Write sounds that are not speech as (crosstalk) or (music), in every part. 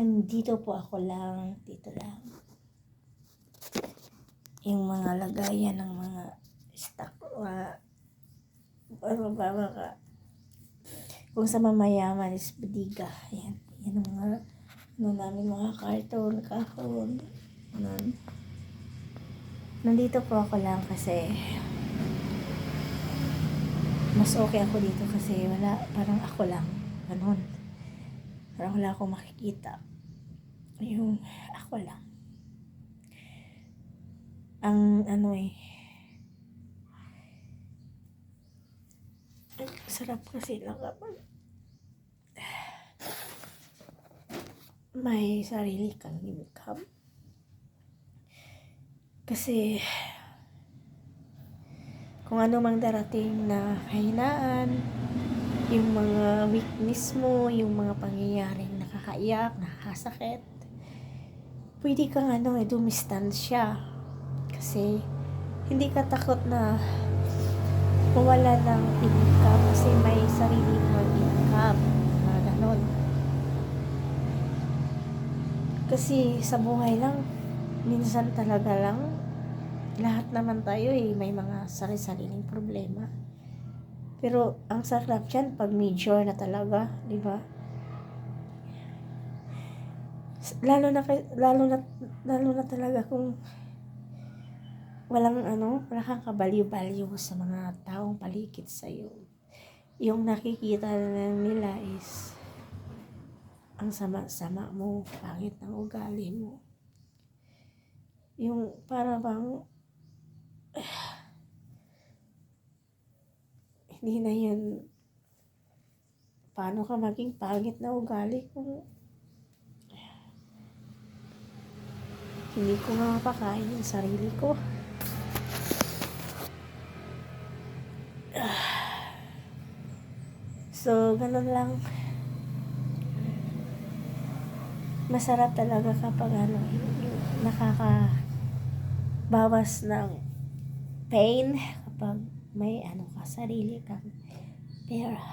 nandito po ako lang, dito lang. Yung mga lagayan ng mga stock, mga, ba, mga, kung sa mamayaman is budiga. Yan, yan ang mga, ano namin, mga karton, kahon, ganun. Nandito po ako lang kasi, mas okay ako dito kasi wala, parang ako lang, ganun. Parang wala akong makikita. Yung ako lang. Ang ano eh. Sarap kasi lang kapag may sarili kang income. Kasi kung ano mang darating na kahinaan, yung mga weakness mo, yung mga pangyayaring nakakaiyak, nakakasakit, pwede kang ano eh, dumistansya. Kasi, hindi ka takot na mawala ng income kasi may sarili mo income. Mga ganon. Kasi sa buhay lang, minsan talaga lang, lahat naman tayo eh, may mga sarili-sariling problema. Pero ang sarap dyan pag major na talaga, di ba? Lalo na lalo na lalo na talaga kung walang ano, wala kang kabaliw-baliw sa mga taong paligid sa iyo. Yung nakikita na nila is ang sama-sama mo, pangit ng ugali mo. Yung para bang (sighs) hindi na yan paano ka maging pangit na ugali kung hindi ko mapakain yung sarili ko. So, ganun lang. Masarap talaga kapag ano, nakaka bawas ng pain kapag may ano ka, sarili kang pera.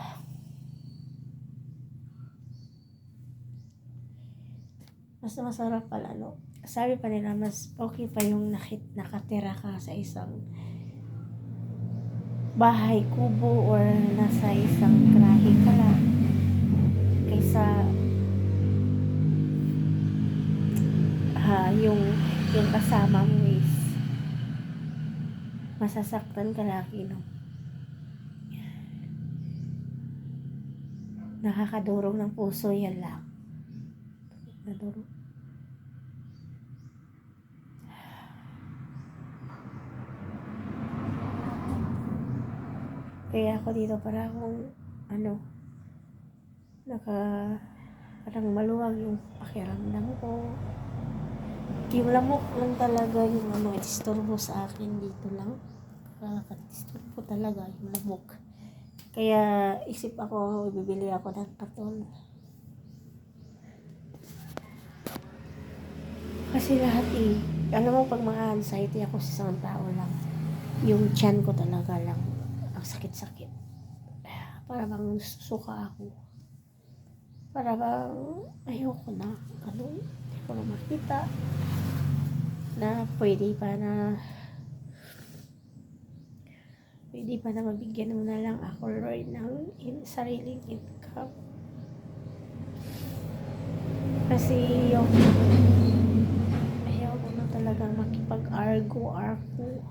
Mas masarap pala, no? Sabi pa nila, mas okay pa yung nakit, nakatira ka sa isang bahay, kubo, or nasa isang grahe ka lang kaysa ah, yung yung kasama mo is masasaktan ka lagi, no? Nakakadurog ng puso yan lang. Nadurog. Kaya ako dito para akong ano naka parang maluwag yung pakiramdam ko. Yung lamok lang talaga yung ano, istorbo sa akin dito lang. Nakaka-disturbo talaga yung lamok. Kaya isip ako, bibili ako ng katon. Kasi lahat eh, alam mo pag mga anxiety ako sa isang tao lang, yung tiyan ko talaga lang, ang sakit-sakit. Para bang suka ako. Para bang ayoko na, ganun. Hindi ko na makita na pwede pa na pwede pa na mabigyan mo na lang ako Lord ng in, sariling income kasi yung ayaw ko na talagang makipag-argo-argo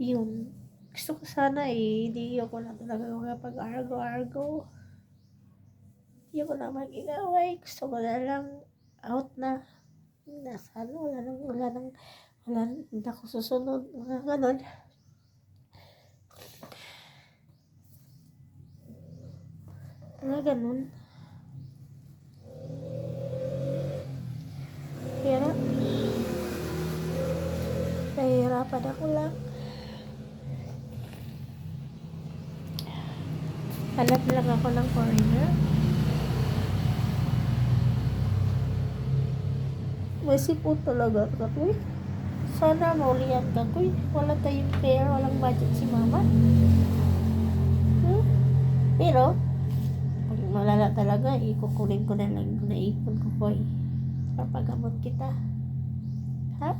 yun gusto ko sana eh hindi ako na talaga makipag-argo-argo hindi ko na mag-ingaway gusto ko na lang out na nasa ano, wala nang, wala nang, wala nang, ako susunod, mga ganon. Mga ganon. Kaya, nahihirapan ako lang. Hanap lang ako ng foreigner. May sipon talaga ka, kuy. Sana maulihan ka, kuy. Wala tayong pera, walang budget si mama. Hmm? Pero, pag malala talaga, ikukunin ko na lang naipon ko, Koy. Papagamot kita. Ha?